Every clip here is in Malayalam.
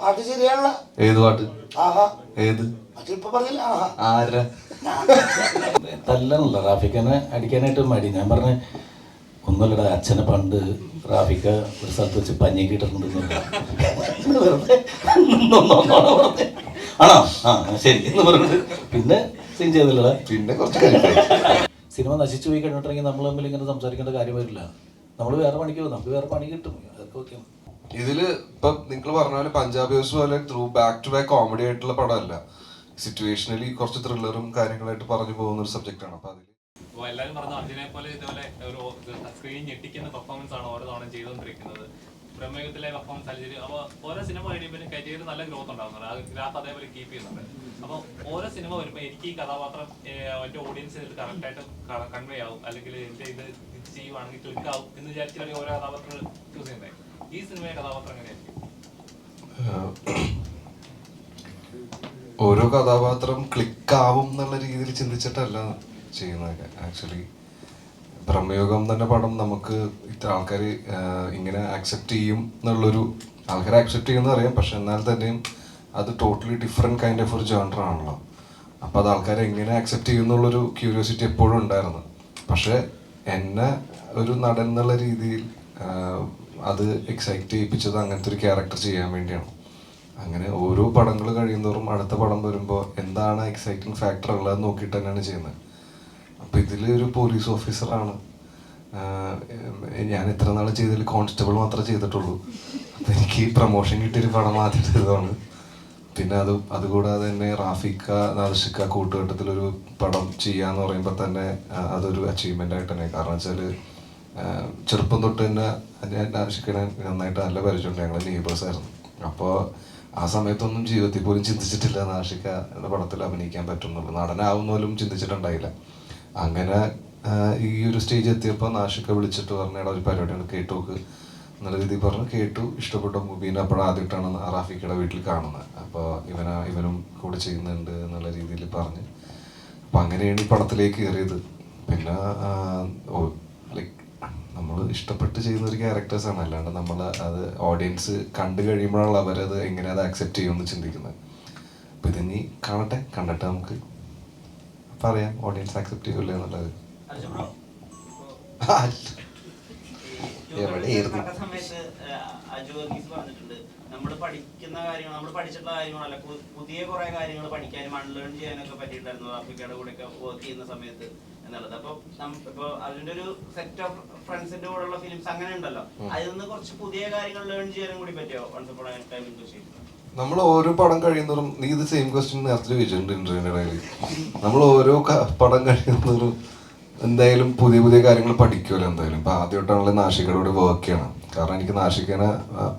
പാട്ട് ശരിയാണല്ലോ. ഏത് പാട്ട്? ആഹാ. ഏത്? ആരാ? തല്ലണല്ല റാഫിക്കനെ അടിക്കാനായിട്ട് മടി. ഞാൻ പറഞ്ഞ ഒന്നുമില്ലടാ അച്ഛനെ പണ്ട് റാഫിക്ക ഒരു സ്ഥലത്ത് വെച്ച് പഞ്ഞി കിട്ടുന്നുണ്ട് വെറുതെ ഒന്നൊന്നോടെ ആണോ? ആ ശരി. എന്ന് പറഞ്ഞിട്ട് പിന്നെ സീൻ ചെയ്തില്ലടാ. പിന്നെ കുറച്ച് സിനിമ നശിച്ചു പോയി കഴിഞ്ഞിട്ടുണ്ടെങ്കിൽ നമ്മൾ തമ്മിൽ ഇങ്ങനെ സംസാരിക്കേണ്ട കാര്യം വരില്ല. നമ്മൾ വേറെ പണിക്ക് പോകും. നമുക്ക് വേറെ പണി കിട്ടും. അതൊക്കെ ഓക്കെ ഇതിൽ ഇപ്പൊ നിങ്ങൾ പറഞ്ഞ പോലെ പഞ്ചാബ് ഹൗസ് പോലെ through back to back comedy ആയിട്ടുള്ള പടമല്ല. സിറ്റുവേഷനലി കുറച്ച് ത്രില്ലറും കാര്യങ്ങളായിട്ട് പറഞ്ഞു പോകുന്ന ഒരു സബ്ജക്റ്റ് ആണ്. അപ്പൊ അപ്പോൾ എല്ലാവരും പറഞ്ഞ അർജുനെ പോലെ ഇതുപോലെ ഒരു സ്ക്രീൻ ഞെട്ടിക്കുന്ന പെർഫോമൻസ് ആണ് ഓരോ തവണ ചെയ്തുകൊണ്ടിരിക്കുന്നത്. പ്രമേയത്തിലെ പെർഫോമൻസ് അല്ലെങ്കിൽ അപ്പോൾ ഓരോ സിനിമ കഴിയുമ്പോൾ കരിയർ നല്ല ഗ്രോത്ത് ഉണ്ടാകുന്നുണ്ട് ആ ഗ്രാഫ് അതേപോലെ കീപ്പ് ചെയ്യുന്നുണ്ട്. അപ്പോൾ ഓരോ സിനിമ വരുമ്പോൾ എനിക്ക് ഈ കഥാപാത്രം എന്റെ ഓഡിയൻസ് ഇതിൽ കറക്റ്റായിട്ട് കൺവേ ആവും. അല്ലെങ്കിൽ എന്റെ ഇത് ചെയ്യുവാണെങ്കിൽ ക്ലിക്ക് ആവും എന്ന് വിചാരിച്ചാണ് ഓരോ കഥാപാത്രങ്ങൾ ചൂസ് ചെയ്യുന്നത് ഈ സിനിമയെ കഥാപാത്രം എങ്ങനെയായിരിക്കും ഓരോ കഥാപാത്രം ക്ലിക്ക് ആവും എന്നുള്ള രീതിയിൽ ചിന്തിച്ചിട്ടല്ല ചെയ്യുന്നതൊക്കെ. ആക്ച്വലി ബ്രഹ്മയോഗം തന്നെ പടം നമുക്ക് ഇത്ര ആൾക്കാർ ഇങ്ങനെ ആക്സെപ്റ്റ് ചെയ്യും എന്നുള്ളൊരു ആൾക്കാർ ആക്സെപ്റ്റ് ചെയ്യുമെന്ന് അറിയാം. പക്ഷെ എന്നാൽ തന്നെയും അത് ടോട്ടലി ഡിഫറെന്റ് കൈൻഡ് ഓഫ് ഒരു ജേണർ ആണല്ലോ. അപ്പോൾ അത് ആൾക്കാർ എങ്ങനെ ആക്സെപ്റ്റ് ചെയ്യും എന്നുള്ളൊരു ക്യൂരിയോസിറ്റി എപ്പോഴും ഉണ്ടായിരുന്നു. പക്ഷേ എന്നെ ഒരു നടൻ എന്നുള്ള രീതിയിൽ അത് എക്സൈറ്റ് ചെയ്യിപ്പിച്ചത് അങ്ങനത്തെ ഒരു ക്യാരക്ടർ ചെയ്യാൻ വേണ്ടിയാണ്. അങ്ങനെ ഓരോ പടങ്ങൾ കഴിയുന്നതോറും അടുത്ത പടം വരുമ്പോൾ എന്താണ് എക്സൈറ്റിംഗ് ഫാക്ടർ ഉള്ളത് നോക്കിയിട്ട് തന്നെയാണ് ചെയ്യുന്നത്. അപ്പോൾ ഇതിൽ ഒരു പോലീസ് ഓഫീസറാണ് ഞാൻ ഇത്ര നാൾ ചെയ്തതിൽ കോൺസ്റ്റബിൾ മാത്രമേ ചെയ്തിട്ടുള്ളൂ. അപ്പം എനിക്ക് പ്രൊമോഷൻ കിട്ടിയൊരു പടം ആദ്യം ചെയ്തതാണ്. പിന്നെ അത് അതുകൂടാതെ തന്നെ റാഫിക്ക നാദിഷിക്ക കൂട്ടുകെട്ടത്തിലൊരു പടം ചെയ്യാന്ന് പറയുമ്പോൾ തന്നെ അതൊരു അച്ചീവ്മെന്റ് ആയിട്ട് തന്നെ കാരണം വെച്ചാൽ ചെറുപ്പം തൊട്ട് തന്നെ ഞാൻ നാദിഷിക്കനെ നന്നായിട്ട് നല്ല പരിചയമുണ്ട് ഞങ്ങൾ നെയ്ബേഴ്സ് ആയിരുന്നു. അപ്പോൾ ആ സമയത്തൊന്നും ജീവിതത്തിൽ പോലും ചിന്തിച്ചിട്ടില്ല നാഷിക്ക എന്ന പടത്തിൽ അഭിനയിക്കാൻ പറ്റുന്നുള്ളൂ നടനാവും പോലും ചിന്തിച്ചിട്ടുണ്ടായില്ല. അങ്ങനെ ഈ ഒരു സ്റ്റേജ് എത്തിയപ്പോൾ നാഷിക്ക വിളിച്ചിട്ട് പറഞ്ഞ ഒരു പരിപാടിയാണ് കേട്ടു നല്ല രീതിയിൽ പറഞ്ഞു. കേട്ടു. ഇഷ്ടപ്പെട്ട മൂവീനെ അപ്പോൾ ആദ്യമായിട്ടാണ് റാഫിക്കയുടെ വീട്ടിൽ കാണുന്നത്. അപ്പോൾ ഇവനാ ഇവനും കൂടെ ചെയ്യുന്നുണ്ട് എന്നുള്ള രീതിയിൽ പറഞ്ഞ്. അപ്പം അങ്ങനെയാണ് ഈ പടത്തിലേക്ക് കയറിയത്. പിന്നെ നമ്മൾ ഇഷ്ടപ്പെട്ട് ചെയ്യുന്ന ഒരു ക്യാരക്ടേഴ്സാണ് അല്ലാണ്ട് നമ്മൾ അത് ഓഡിയൻസ് കണ്ടു കഴിയുമ്പോഴാണ് അവരത് എങ്ങനെ അത് അക്സെപ്റ്റ് ചെയ്യുമെന്ന് ചിന്തിക്കുന്നത്. അപ്പം ഇതിനി കാണട്ടെ കണ്ടിട്ട് നമുക്ക് പറയാം ഓഡിയൻസ് അക്സെപ്റ്റ് ചെയ്യൂല എന്നുള്ളത്. എവിടെയായിരുന്നു? നമ്മൾ പഠിക്കുന്ന കാര്യങ്ങൾ നമ്മൾ പഠിച്ചിട്ടുള്ള കാര്യങ്ങളല്ല പുതിയ കുറെ കാര്യങ്ങൾ പഠിക്കാനും അൺലേൺ ചെയ്യാനൊക്കെ പറ്റിയിട്ടുണ്ടായിരുന്നു ആഫ്രിക്കയുടെ കൂടെ ഒക്കെ വർക്ക് ചെയ്യുന്ന സമയത്ത്. എന്നുള്ളത്. അപ്പൊ ഇപ്പൊ അതിന്റെ ഒരു സെറ്റ് ഓഫ് ഫ്രണ്ട്സിന്റെ കൂടെയുള്ള ഫിലിംസ് അങ്ങനെ ഉണ്ടല്ലോ. അതിൽ നിന്ന് കുറച്ച് പുതിയ കാര്യങ്ങൾ ലേൺ ചെയ്യാനും കൂടി പറ്റിയോ? വൺസ് അപ്പോൾ ടൈം ഇൻ നമ്മൾ ഓരോ പടം കഴിയുന്നതും നീ ഇത് സെയിം ക്വസ്റ്റ്യൻ നേരത്തെ ചോദിച്ചിട്ടുണ്ട് ഇന്റർവ്യൂവിന്റെ ഇടയിൽ നമ്മൾ ഓരോ ക- പടം കഴിയുന്നതും എന്തായാലും പുതിയ പുതിയ കാര്യങ്ങൾ പഠിക്കുമല്ലോ എന്തായാലും. ഇപ്പം ആദ്യമായിട്ടാണല്ലോ നാഷികയുടെ കൂടെ വർക്ക് ചെയ്യണം കാരണം എനിക്ക് നാഷികനെ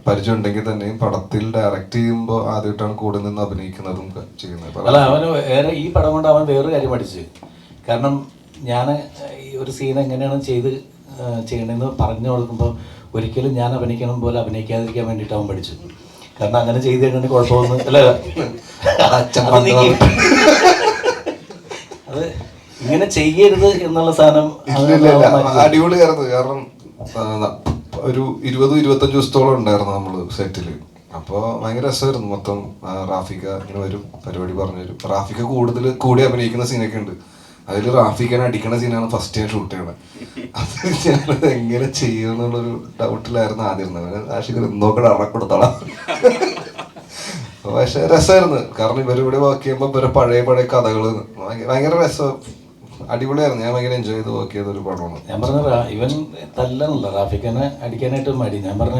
പരിചയം ഉണ്ടെങ്കിൽ തന്നെയും പടത്തിൽ ഡയറക്റ്റ് ചെയ്യുമ്പോൾ ആദ്യമായിട്ടാണ് കൂടെ നിന്ന് അഭിനയിക്കുന്നതും ചെയ്യുന്നത്. അല്ല അവന് വേറെ ഈ പടം കൊണ്ട് അവൻ വേറെ കാര്യം പഠിച്ചു. കാരണം ഞാൻ ഈ ഒരു സീൻ എങ്ങനെയാണ് ചെയ്ത് ചെയ്യണമെന്ന് പറഞ്ഞു കൊടുക്കുമ്പോൾ ഒരിക്കലും ഞാൻ അഭിനയിക്കണം പോലെ അഭിനയിക്കാതിരിക്കാൻ വേണ്ടിയിട്ട് അവൻ പഠിച്ചു കാരണം അങ്ങനെ ചെയ്ത് കഴിഞ്ഞാൽ കുഴപ്പമൊന്നും അല്ല അത് ഇങ്ങനെ ചെയ്യരുത് എന്നുള്ള സാധനം. അടിപൊളിയായിരുന്നു കാരണം ഒരു ഇരുപത് ഇരുപത്തഞ്ച് ദിവസത്തോളം ഉണ്ടായിരുന്നു നമ്മൾ സെറ്റിൽ അപ്പോൾ ഭയങ്കര രസമായിരുന്നു മൊത്തം. റാഫിക റാഫിക്ക ഇങ്ങനെ വരും പരിപാടി പറഞ്ഞു വരും റാഫിക്ക കൂടുതൽ കൂടി അഭിനയിക്കുന്ന സീനൊക്കെ ഉണ്ട്. അതിൽ റാഫിക്കനെ അടിക്കണ സീനാണ് ഫസ്റ്റ് ഞാൻ ഷൂട്ട് ചെയ്യണത്. അത് ഞാനത് എങ്ങനെ ചെയ്യുമെന്നുള്ളൊരു ഡൗട്ടിലായിരുന്നു ആദ്യം റാഷിക്ക് നോക്കണ അറക്കൊടുത്തോളാം പക്ഷെ രസമായിരുന്നു കാരണം ഇവരിവിടെ വർക്ക് ചെയ്യുമ്പോൾ ഇവരെ പഴയ പഴയ കഥകൾ ഭയങ്കര രസം. അടിപൊളിയായിരുന്നു. ഞാൻ ഭയങ്കര എൻജോയ് ചെയ്ത് വർക്ക് ചെയ്ത ഒരു പടമാണ്. ഞാൻ പറഞ്ഞ ഇവൻ തല്ലണല്ല. റാഫിക്കനെ അടിക്കാനായിട്ട് മടി. ഞാൻ പറഞ്ഞ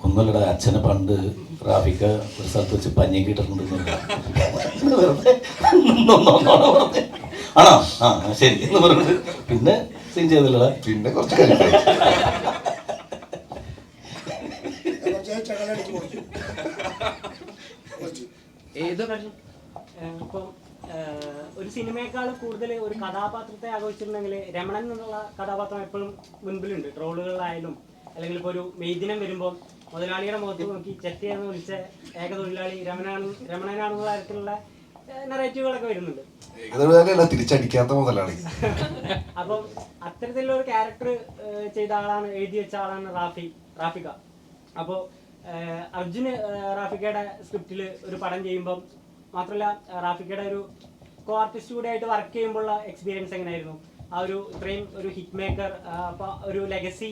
ഒന്നുമില്ലടാ അച്ഛനെ പണ്ട് റാഫിക്ക ഒരു സ്ഥലത്ത് വെച്ച് പഞ്ഞി വെറുതെ. ആണോ? ആ ശരി. എന്ന് പറഞ്ഞു പിന്നെ സീൻ ചെയ്തില്ലടാ. പിന്നെ കുറച്ച്. ഏത് ഇപ്പം ഒരു സിനിമയേക്കാൾ കൂടുതൽ ഒരു കഥാപാത്രത്തെ ആഘോഷിച്ചിട്ടുണ്ടെങ്കിൽ രമണൻ എന്നുള്ള കഥാപാത്രം എപ്പോഴും മുൻപിലുണ്ട്. ട്രോളുകളിലായാലും അല്ലെങ്കിൽ ഇപ്പോൾ ഒരു മെയ്ദിനം വരുമ്പോൾ മുതലാളിയുടെ മുഖത്ത് നോക്കി ചെറ്റയെന്ന് വിളിച്ച ഏക തൊഴിലാളി രമണാണ് രമണനാണെന്നുള്ള തരത്തിലുള്ള നെറേറ്റീവുകളൊക്കെ വരുന്നുണ്ട്. തിരിച്ചടിക്കാത്ത മുതലാണ്. അപ്പം അത്തരത്തിലുള്ള ഒരു ക്യാരക്ടർ ചെയ്ത ആളാണ് എഴുതി വെച്ച ആളാണ് റാഫി റാഫിക. അപ്പോൾ അർജുന് റാഫിക്കയുടെ സ്ക്രിപ്റ്റിൽ ഒരു പടം ചെയ്യുമ്പം മാത്രമല്ല റാഫിക്കയുടെ ഒരു കോ ആർട്ടിസ്റ്റ് കൂടെ ആയിട്ട് വർക്ക് ചെയ്യുമ്പോഴുള്ള എക്സ്പീരിയൻസ് എങ്ങനെയായിരുന്നു? ആ ഒരു ഇത്രയും ഒരു ഹിറ്റ് മേക്കർ അപ്പൊ ഒരു ലെഗസി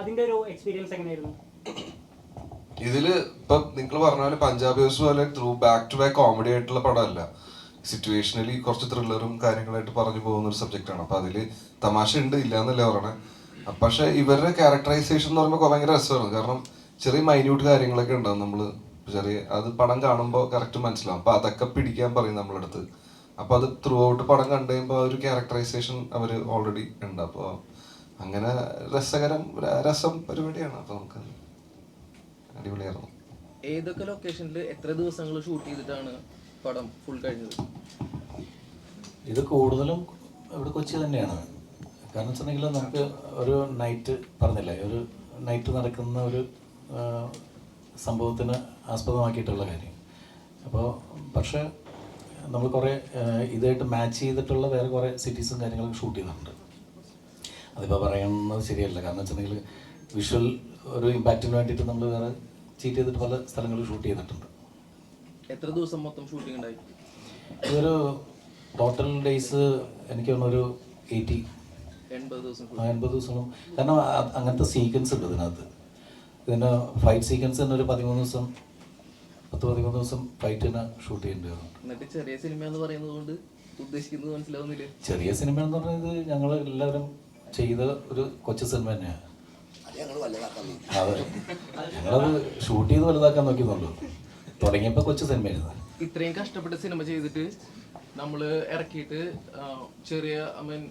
അതിന്റെ ഒരു എക്സ്പീരിയൻസ് എങ്ങനെയായിരുന്നു? ഇതിൽ ഇപ്പൊ നിങ്ങൾ പറഞ്ഞ പോലെ പഞ്ചാബ് ഹൗസ് പോലെ through back to back comedy ആയിട്ടുള്ള പടമല്ല. സിറ്റുവേഷനലി കുറച്ച് ത്രില്ലറും കാര്യങ്ങളായിട്ട് പറഞ്ഞു പോകുന്ന ഒരു സബ്ജക്റ്റ് ആണ്. അപ്പൊ അതിൽ തമാശ ഉണ്ട് ഇല്ല എന്നല്ല പറയണേ. പക്ഷെ ഇവരുടെ ക്യാരക്ടറൈസേഷൻ എന്ന് പറയുമ്പോൾ ഭയങ്കര രസമാണ്. കാരണം ചെറിയ മൈന്യൂട്ട് കാര്യങ്ങളൊക്കെ ഉണ്ടാവും നമ്മൾ. ചെറിയ അത് പടം കാണുമ്പോൾ കറക്റ്റ് മനസ്സിലാവും. അപ്പൊ അതൊക്കെ പിടിക്കാൻ പറയും നമ്മളടുത്ത്. അപ്പൊ അത് ത്രൂ ഔട്ട് പടം കണ്ടു കഴിയുമ്പോൾ ആ ഒരു ക്യാരക്ടറൈസേഷൻ അവർ ഓൾറെഡി ഉണ്ട്. അപ്പോൾ അങ്ങനെ രസകരം രസം പരിപാടിയാണ്. അപ്പൊ നമുക്ക് അടിപൊളിയായിരുന്നു. ഏതൊക്കെ ലൊക്കേഷനിൽ എത്ര ദിവസങ്ങൾ ഷൂട്ട് ചെയ്തിട്ടാണ് പടം ഫുൾ കഴിഞ്ഞത്. ഇത് കൂടുതലും ഇവിടെ കൊച്ചി തന്നെയാണ്. കാരണം വെച്ചിട്ടുണ്ടെങ്കിൽ നമുക്ക് ഒരു നൈറ്റ് പറഞ്ഞില്ലേ ഒരു നൈറ്റ് നടക്കുന്ന ഒരു സംഭവത്തിന് ആസ്പദമാക്കിയിട്ടുള്ള കാര്യം. അപ്പോൾ പക്ഷേ നമ്മൾ കുറേ ഇതായിട്ട് മാച്ച് ചെയ്തിട്ടുള്ള വേറെ കുറേ സിറ്റീസും കാര്യങ്ങളൊക്കെ ഷൂട്ട് ചെയ്തിട്ടുണ്ട് അതിപ്പോൾ പറയുന്നത് ശരിയല്ല. കാരണം വെച്ചിട്ടുണ്ടെങ്കിൽ വിഷ്വൽ ഒരു ഇമ്പാക്റ്റിന് വേണ്ടിയിട്ട് നമ്മൾ വേറെ ചീറ്റ് ചെയ്തിട്ട് പല സ്ഥലങ്ങളിൽ ഷൂട്ട് ചെയ്തിട്ടുണ്ട്. എത്ര ദിവസം മൊത്തം ഷൂട്ടിംഗ് ഉണ്ടായി? ഒരു ടോട്ടൽ ഡേയ്സ് എനിക്ക് തോന്നുന്നൊരു ഒരു എയ്റ്റി എൺപത് ദിവസം എൺപത് ദിവസം. കാരണം അങ്ങനത്തെ സീക്വൻസ് ഉണ്ട് ഇതിനകത്ത്. ഇതിന് ഫൈറ്റ് സീക്വൻസ് തന്നെ ഒരു പതിമൂന്ന് ദിവസം പത്ത് പതിമൂന്ന് ദിവസം ഫൈറ്റിന് ഷൂട്ട് ചെയ്യേണ്ടി വന്നു. എന്നിട്ട് ചെറിയ സിനിമ എന്ന് പറയുന്നത് കൊണ്ട് ഉദ്ദേശിക്കുന്നത് മനസ്സിലാവുന്നില്ല. ചെറിയ സിനിമ എന്ന് പറയുന്നത് ഞങ്ങൾ എല്ലാവരും ചെയ്ത ഒരു കൊച്ചു സിനിമ തന്നെയാണ് അത് ഞങ്ങളത് ഷൂട്ട് ചെയ്ത് വലുതാക്കാൻ നോക്കിയെന്നുള്ളൂ തുടങ്ങിയപ്പോൾ കൊച്ചു സിനിമയായിരുന്നു ഇത്രയും കഷ്ടപ്പെട്ട സിനിമ ചെയ്തിട്ട് നമ്മൾ ഇറക്കിയിട്ട് ചെറിയ ഐ മീൻ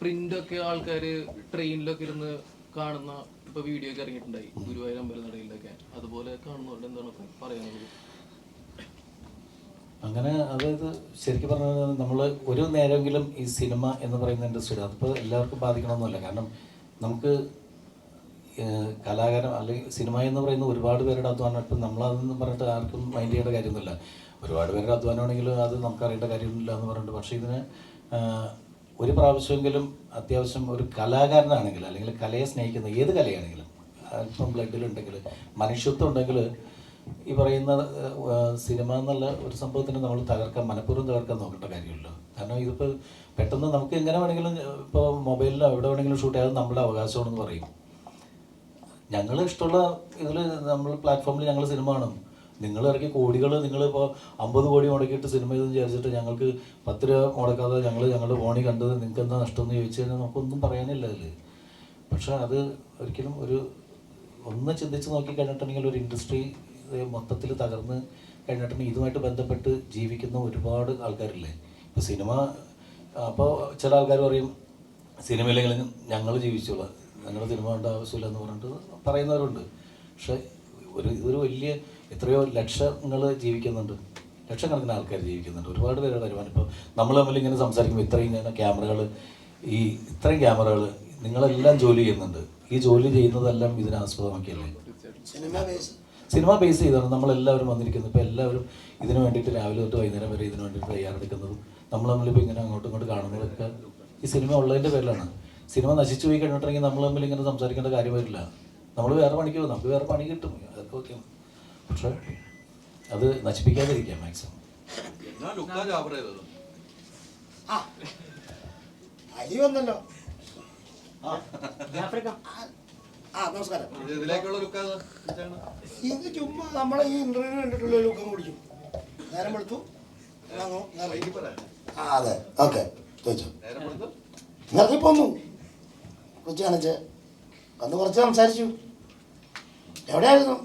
പ്രിന്റ് ഒക്കെ ആൾക്കാര് ട്രെയിനിലൊക്കെ ഇരുന്ന് കാണുന്ന ഇപ്പൊ വീഡിയോ ഒക്കെ ഇറങ്ങിയിട്ടുണ്ടായി. ഗുരുവായൂർ അമ്പലനടയിലൊക്കെ. അതുപോലെ കാണുന്നവരുടെ എന്താണ് പറയുന്നത് അങ്ങനെ അതായത് ശരിക്കും പറഞ്ഞാൽ നമ്മൾ ഒരു നേരമെങ്കിലും ഈ സിനിമ എന്ന് പറയുന്ന സുര അതിപ്പോൾ എല്ലാവർക്കും ബാധിക്കണമെന്നല്ല. കാരണം നമുക്ക് കലാകാരൻ അല്ലെങ്കിൽ സിനിമ എന്ന് പറയുന്ന ഒരുപാട് പേരുടെ അധ്വാനം. ഇപ്പം നമ്മളതെന്ന് പറഞ്ഞിട്ട് ആർക്കും മൈൻഡ് ചെയ്യേണ്ട കാര്യമൊന്നുമില്ല. ഒരുപാട് പേരുടെ അധ്വാനമാണെങ്കിൽ അത് നമുക്കറിയേണ്ട കാര്യമൊന്നുമില്ല എന്ന് പറഞ്ഞിട്ട് പക്ഷേ ഇതിന് ഒരു പ്രാവശ്യമെങ്കിലും അത്യാവശ്യം ഒരു കലാകാരനാണെങ്കിൽ അല്ലെങ്കിൽ കലയെ സ്നേഹിക്കുന്ന ഏത് കലയാണെങ്കിലും അല്പം ബ്ലഡിലുണ്ടെങ്കിൽ മനുഷ്യത്വം ഉണ്ടെങ്കിൽ ഈ പറയുന്ന സിനിമ എന്നുള്ള ഒരു സംഭവത്തിന് നമ്മൾ തകർക്കാൻ മനഃപൂർവം തകർക്കാൻ നോക്കേണ്ട കാര്യമില്ല. കാരണം ഇതിപ്പോൾ പെട്ടെന്ന് നമുക്ക് എങ്ങനെ വേണമെങ്കിലും ഇപ്പോൾ മൊബൈലിലോ എവിടെ വേണമെങ്കിലും ഷൂട്ട് ചെയ്യാതെ നമ്മുടെ അവകാശമാണെന്ന് പറയും. ഞങ്ങൾ ഇഷ്ടമുള്ള ഇതിൽ നമ്മൾ പ്ലാറ്റ്ഫോമിൽ ഞങ്ങൾ സിനിമ കാണും. നിങ്ങൾ ഇറക്കിയ കോടികൾ നിങ്ങളിപ്പോൾ അമ്പത് കോടി മുടക്കിയിട്ട് സിനിമ ഇതെന്ന് വിചാരിച്ചിട്ട് ഞങ്ങൾക്ക് പത്ത് രൂപ മുടക്കാതെ ഞങ്ങൾ ഞങ്ങളുടെ ഫോണിൽ കണ്ടത് നിങ്ങൾക്ക് എന്താ നഷ്ടം എന്ന് ചോദിച്ചു കഴിഞ്ഞാൽ നമുക്കൊന്നും പറയാനില്ല അതിൽ പക്ഷേ അത് ഒരിക്കലും ഒരു ഒന്ന് ചിന്തിച്ച് നോക്കി കഴിഞ്ഞിട്ടുണ്ടെങ്കിൽ ഒരു ഇൻഡസ്ട്രി മൊത്തത്തിൽ തകർന്ന് കഴിഞ്ഞിട്ടുണ്ടെങ്കിൽ ഇതുമായിട്ട് ബന്ധപ്പെട്ട് ജീവിക്കുന്ന ഒരുപാട് ആൾക്കാരില്ലേ? ഇപ്പോൾ സിനിമ അപ്പോൾ ചില ആൾക്കാർ പറയും സിനിമയിലെങ്കിലും ഞങ്ങൾ ജീവിച്ചോളാം. ഞങ്ങളുടെ തീരുമാനേണ്ട ആവശ്യമില്ല എന്ന് പറഞ്ഞിട്ട് പറയുന്നവരുണ്ട്. പക്ഷെ ഒരു ഇതൊരു വലിയ എത്രയോ ലക്ഷങ്ങൾ ജീവിക്കുന്നുണ്ട്. ലക്ഷക്കണക്കിന് ആൾക്കാർ ജീവിക്കുന്നുണ്ട്. ഒരുപാട് പേരുടെ വരുമാനം. ഇപ്പോൾ നമ്മൾ തമ്മിൽ ഇങ്ങനെ സംസാരിക്കുമ്പോൾ ഇത്രയും ഇങ്ങനെ ക്യാമറകൾ ഈ ഇത്രയും ക്യാമറകൾ നിങ്ങളെല്ലാം ജോലി ചെയ്യുന്നുണ്ട്. ഈ ജോലി ചെയ്യുന്നതെല്ലാം ഇതിനെ ആസ്പദമാക്കിയല്ലേ? സിനിമ ബേസ് സിനിമ ബേസ് ചെയ്താണ് നമ്മളെല്ലാവരും വന്നിരിക്കുന്നത്. ഇപ്പോൾ എല്ലാവരും ഇതിനു വേണ്ടിയിട്ട് രാവിലെ തൊട്ട് വൈകുന്നേരം വരെ ഇതിനു വേണ്ടിയിട്ട് തയ്യാറെടുക്കുന്നതും നമ്മൾ തമ്മിലിപ്പോൾ ഇങ്ങനെ അങ്ങോട്ടും ഇങ്ങോട്ട് കാണുന്നതൊക്കെ ഈ സിനിമ ഉള്ളതിന്റെ പേരിലാണ്. സിനിമ നശിച്ചു പോയി കഴിഞ്ഞിട്ടുണ്ടെങ്കിൽ നമ്മൾ തമ്മിൽ ഇങ്ങനെ സംസാരിക്കേണ്ട കാര്യം വരില്ല. നമ്മൾ വേറെ പണിക്ക് പോകും. നമുക്ക് വേറെ പണി കിട്ടും. അതൊക്കെ ഓക്കെ പക്ഷേ അത് നശിപ്പിക്കാതിരിക്കാം മാക്സിമം ആ അലി വന്നല്ലോ. ആഫ്രിക്ക. ആ നമസ്കാരം. ഇത് ചുമ്മാ നമ്മളെ ഈ ഇന്റർവ്യൂ കണ്ടിട്ടുള്ള ലുക്കം കുടിച്ചു നേരം വെളുത്തു. ആ അതെ. ഓക്കെ ചോദിച്ചു. നേരത്തെ പോന്നു കൊച്ചു കാണിച്ച് വന്ന് കുറച്ച് സംസാരിച്ചു. എവിടെയായിരുന്നു?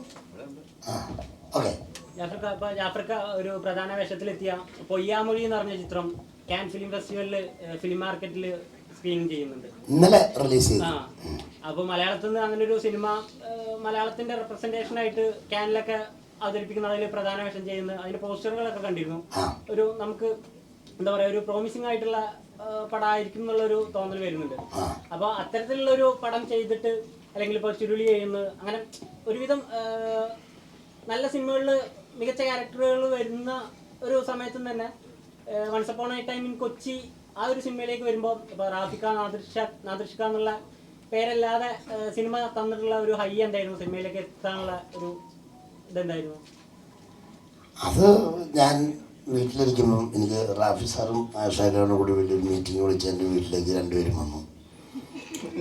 ആ ഓക്കെ. ജാഫർക്ക ഒരു പ്രധാന വേഷത്തിലെത്തിയ പൊയ്യാമൊഴി എന്ന് പറഞ്ഞ ചിത്രം കാൻ ഫിലിം ഫെസ്റ്റിവലിൽ ഫിലിം മാർക്കറ്റിൽ സ്ക്രീനിങ് ചെയ്യുന്നുണ്ട്. ഇന്നലെ റിലീസ് ചെയ്തു. ആ അപ്പൊ മലയാളത്തിൽ നിന്ന് അങ്ങനെ ഒരു സിനിമ മലയാളത്തിന്റെ റെപ്രസെന്റേഷൻ ആയിട്ട് ക്യാനിലൊക്കെ അവതരിപ്പിക്കുന്ന അതിൽ പ്രധാന വേഷം ചെയ്യുന്ന അതിന്റെ പോസ്റ്ററുകളൊക്കെ കണ്ടിരുന്നു. ഒരു നമുക്ക് എന്താ പറയാ ഒരു പ്രോമിസിംഗ് ആയിട്ടുള്ള പടമായിരിക്കും എന്നുള്ളൊരു തോന്നൽ വരുന്നുണ്ട്. അപ്പൊ അത്തരത്തിലുള്ള ഒരു പടം ചെയ്തിട്ട് അല്ലെങ്കിൽ ഇപ്പൊ ചുരുളി ചെയ്യുന്നത് അങ്ങനെ ഒരുവിധം നല്ല സിനിമകളിൽ മികച്ച ക്യാരക്ടറുകൾ വരുന്ന ഒരു സമയത്തും തന്നെ once upon a time in Kochi ആ ഒരു സിനിമയിലേക്ക് വരുമ്പോൾ ഇപ്പോൾ റാഫിക്ക നാദൃഷ നാദിർഷിക്ക എന്നുള്ള പേരല്ലാതെ സിനിമ തന്നിട്ടുള്ള ഒരു ഹൈ എന്തായിരുന്നു? സിനിമയിലേക്ക് എത്താനുള്ള ഒരു ഇതെന്തായിരുന്നു? അത് ഞാൻ വീട്ടിലിരിക്കുമ്പം എനിക്ക് റാഫി സാറും ആഷാഖാനും കൂടി വലിയൊരു മീറ്റിംഗ് വിളിച്ച് എന്റെ വീട്ടിലേക്ക് രണ്ടുപേരും വന്നു.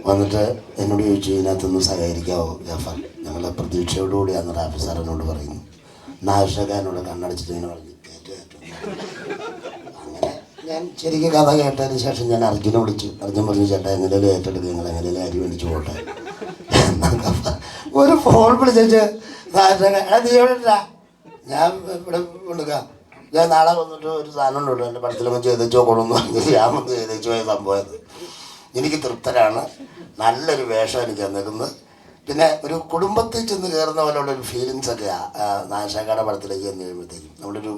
വന്നിട്ട് എന്നോട് ചോദിച്ചു ഇതിനകത്തൊന്ന് സഹകരിക്കാവോ ജാഫർ ഞങ്ങളെ പ്രതീക്ഷയോടുകൂടിയാണ് റാഫി സാർ എന്നോട് പറയുന്നു എന്നോട് കണ്ണടച്ചിട്ട് ഇങ്ങനെ പറഞ്ഞു. അങ്ങനെ ഞാൻ ശരിക്കും കഥ കേട്ടതിന് ശേഷം ഞാൻ അർജുനെ വിളിച്ചു. അർജുൻ പറഞ്ഞു ചേട്ടാ എങ്ങനെയും ഏറ്റെടുക്കുക നിങ്ങൾ എങ്ങനെയും അരി മേടിച്ചു പോട്ടെ. ഒരു ഫോൺ വിളിച്ചു നാഷക "എടാ, നീ എവിടെ ഞാൻ ഇവിടെ കൊടുക്കാം ഞാൻ നാളെ വന്നിട്ട് ഒരു സാധനം ഉണ്ടല്ലോ എന്റെ പടത്തിലൊക്കെ ചെയ്തേച്ചോ കൊള്ളുന്നു പറഞ്ഞ് ഞാൻ വന്ന് ചെയ്തേച്ചോ സംഭവം എനിക്ക് തൃപ്തരാണ്. നല്ലൊരു വേഷം എനിക്ക് തന്നിരുന്നത് പിന്നെ ഒരു കുടുംബത്തിൽ ചെന്ന് കയറുന്ന പോലെയുള്ള ഒരു ഫീലിങ്സ് ഒക്കെ നാശാക്കാട് പടത്തിലേക്ക് ചെന്ന് കഴിയുമ്പോഴത്തേക്കും. നമ്മളൊരു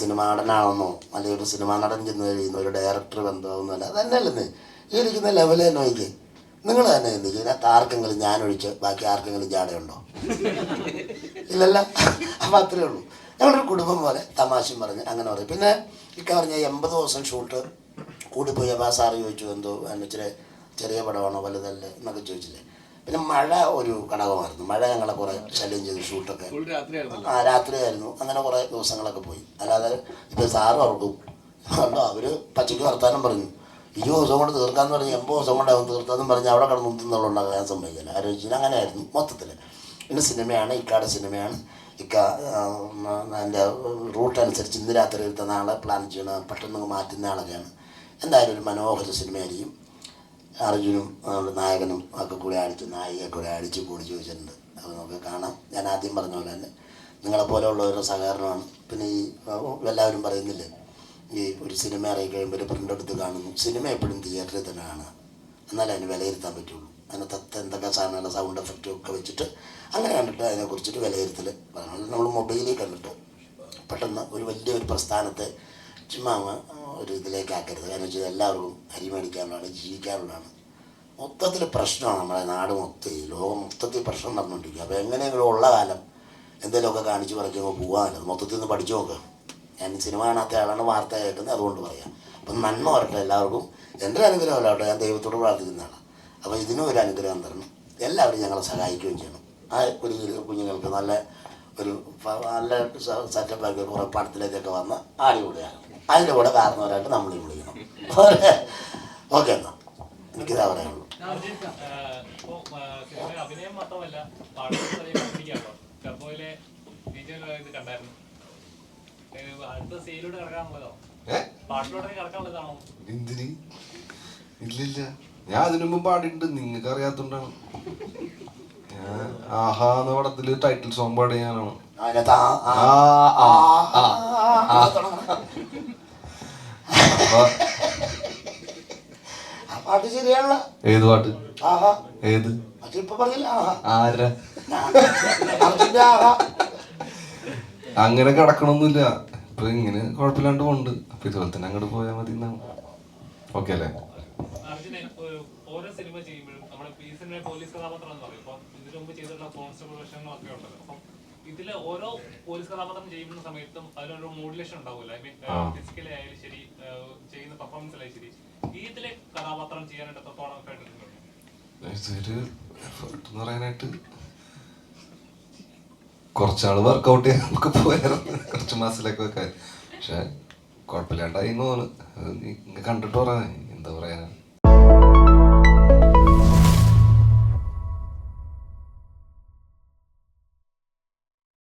സിനിമ നടനാണെന്നോ അല്ലെങ്കിൽ ഒരു സിനിമാ നടൻ ചെന്ന് കഴിയുന്ന ഒരു ഡയറക്ടർ ബന്ധമൊന്നുമല്ല അതന്നെയല്ലെന്ന് ഈ ഇരിക്കുന്ന ലെവലേ നോക്കി നിങ്ങൾ തന്നെ എന്ത് ഇതിനകത്ത് ആർക്കെങ്കിലും ഞാനൊഴിച്ച് ബാക്കി ആർക്കെങ്കിലും ജാടയുണ്ടോ? ഇല്ലല്ല. അപ്പം അത്രയേ ഉള്ളൂ. ഞങ്ങളൊരു കുടുംബം പോലെ തമാശയും പറഞ്ഞ് അങ്ങനെ പറയും പിന്നെ ഇക്ക പറഞ്ഞ എൺപത് ദിവസം ഷൂട്ട് കൂടിപ്പോയി. അപ്പോൾ സാറ് ചോദിച്ചു എന്തോ ഇച്ചിരി ചെറിയ പടമാണോ വലുതല്ലേ? എന്നൊക്കെ ചോദിച്ചില്ലേ. പിന്നെ മഴ ഒരു ഘടകമായിരുന്നു മഴ ഞങ്ങളെ കുറേ ശല്യം ചെയ്തു ഷൂട്ടൊക്കെ ആ രാത്രിയായിരുന്നു. അങ്ങനെ കുറേ ദിവസങ്ങളൊക്കെ പോയി. അല്ലാതെ ഇപ്പോൾ സാറ് ഓർക്കും കണ്ടോ അവർ പച്ചയ്ക്ക് വർത്താനം പറഞ്ഞു. ഇരുപത് ദിവസം കൊണ്ട് തീർക്കാന്ന് പറഞ്ഞ് എൺപത് ദിവസം കൊണ്ട് അവൻ തീർക്കാന്നും പറഞ്ഞ് അവിടെ കിടന്ന് ഉന്തുന്നുള്ളതുണ്ടാകാൻ ഞാൻ സമ്മതിക്കില്ല. ആലോചിച്ചില്ല അങ്ങനെയായിരുന്നു മൊത്തത്തിൽ പിന്നെ സിനിമയാണ് ഇക്കാട് സിനിമയാണ്. ഇക്ക എന്റെ റൂട്ട് അനുസരിച്ച് ഇന്ന് രാത്രി എടുത്ത നാളെ പ്ലാൻ ചെയ്യണ പെട്ടെന്ന് മാറ്റുന്ന ആളൊക്കെയാണ് എന്തായാലും ഒരു മനോഹര സിനിമയായിരിക്കും. അർജുനും നായകനും ഒക്കെ കൂടെ അടിച്ച് നായികയെ കൂടെ അടിച്ച് കൂടി ചോദിച്ചിട്ടുണ്ട് അപ്പോൾ നമുക്ക് കാണാം. ഞാൻ ആദ്യം പറഞ്ഞ പോലെ തന്നെ നിങ്ങളെപ്പോലെയുള്ളവരുടെ സഹകരണമാണ്. പിന്നെ ഈ എല്ലാവരും പറയുന്നില്ലേ ഈ ഒരു സിനിമ ഇറങ്ങി കഴിയുമ്പോൾ ഒരു പ്രിന്റ് എടുത്ത് കാണുന്നു. സിനിമ എപ്പോഴും തിയേറ്ററിൽ തന്നെ കാണുക എന്നാലേ അതിന് വിലയിരുത്താൻ പറ്റുള്ളൂ. അതിനകത്ത് എന്തൊക്കെ സാധനങ്ങൾ സൗണ്ട് എഫക്റ്റും ഒക്കെ വെച്ചിട്ട് അങ്ങനെ കണ്ടിട്ട് അതിനെക്കുറിച്ചിട്ട് വിലയിരുത്തൽ പറഞ്ഞു നമ്മൾ മൊബൈലിൽ കണ്ടിട്ട് പെട്ടെന്ന് ഒരു വലിയൊരു പ്രസ്ഥാനത്തെ ചുമ്മാ ഒരു ഇതിലേക്ക് ആക്കരുത്. കാരണം വെച്ചാൽ എല്ലാവർക്കും അരി മേടിക്കാനുള്ളതാണ് ജീവിക്കാനുള്ളതാണ്. മൊത്തത്തിൽ പ്രശ്നമാണ് നമ്മുടെ നാട് മൊത്തം. ഈ ലോകം മൊത്തത്തിൽ പ്രശ്നം നടന്നുകൊണ്ടിരിക്കുക അപ്പോൾ എങ്ങനെയെങ്കിലും ഉള്ള കാലം എന്തെങ്കിലുമൊക്കെ കാണിച്ച് പറിക്കുമ്പോൾ പോകാനത് മൊത്തത്തിൽ നിന്ന് പഠിച്ചു നോക്കുക ഞാൻ സിനിമ കാണാത്ത ആളാണ് വാർത്ത കേൾക്കുന്നത് അതുകൊണ്ട് പറയാം. അപ്പം നന്മ വരട്ടെ എല്ലാവർക്കും. എന്റെ ഒരു അനുഗ്രഹം അല്ലാട്ടെ കേട്ടോ ഞാൻ ദൈവത്തോട് പ്രാർത്ഥിക്കുന്നതാണ്. അപ്പോൾ ഇതിനും ഒരു അനുഗ്രഹം തരണം. എല്ലാവരും ഞങ്ങളെ സഹായിക്കുകയും ചെയ്യണം. ആ ഒരു കുഞ്ഞുങ്ങൾക്ക് നല്ല ഒരു നല്ല സെറ്റപ്പാക്കി കുറേ പടത്തിലേക്കൊക്കെ വന്ന് അടിപൊളിയാണ് അതിന്റെ കൂടെ കാരണവരായിട്ട് നമ്മളീ വിളിക്കണം. ഓക്കെ. എന്നാൽ എനിക്കിതാ പറയാനുള്ളൂ സിനിമയിൽ അഭിനയം മാത്രമല്ല കണ്ടായിരുന്നു. അടുത്ത സീനിലൂടെ കിടക്കാൻ പോയതോ? എന്തിന് ഇല്ലില്ല ഞാൻ അതിനു മുമ്പ് പാടിയിട്ടുണ്ട് നിങ്ങൾക്ക് അറിയാത്തോണ്ടാണ് ഞാൻ ആഹാ എന്ന പടത്തിൽ ടൈറ്റിൽ സോങ് പാടിയ ഞാനാണ് ആ ആ ആ ആ ആ ആ ആ പാട്ട് ശരിയാണല്ലോ ഏത് പാട്ട് ആഹാ ഏത് ആരാ അങ്ങനെ കിടക്കണമൊന്നുമില്ല ഇങ്ങനെ കുഴപ്പമില്ലാണ്ട് പോണ്ട് അപ്പൊ ഇതുപോലെ തന്നെ അങ്ങോട്ട് പോയാൽ മതി എന്നാണ് ഓക്കെ അല്ലേ? ഓരോ സിനിമ ചെയ്യുമ്പോഴും നമ്മുടെ ഈ സിനിമ പോലീസ് കഥാപാത്രം എന്ന് പറയും. ഇപ്പൊ ഇതിനു മുമ്പ് ചെയ്തിട്ടുള്ള കോൺസ്റ്റബിൾ വേഷങ്ങളൊക്കെ ഉണ്ടല്ലോ. അപ്പം ഓരോ പോലീസ് കഥാപാത്രം ചെയ്യുന്ന സമയത്തും അതിനൊരു മോഡുലേഷൻ ഉണ്ടാവില്ല ഐ മീൻ. ഫിസിക്കലി ആയാലും ശരി ചെയ്യുന്ന പെർഫോമൻസ് ആയാലും ശരി. ഈ ഇതിലെ കഥാപാത്രം ചെയ്യാനായിട്ട് എത്രത്തോളം പറയാനായിട്ട് കുറച്ചാൾ വർക്കൗട്ട് ചെയ്യാൻ നമുക്ക് പോയായിരുന്നു. കുറച്ച് മാസത്തിലേക്കൊക്കെ പക്ഷെ കുഴപ്പമില്ലാണ്ടായി എന്ന് തോന്നുന്നു. കണ്ടിട്ട് പറയാൻ എന്താ പറയാനാ.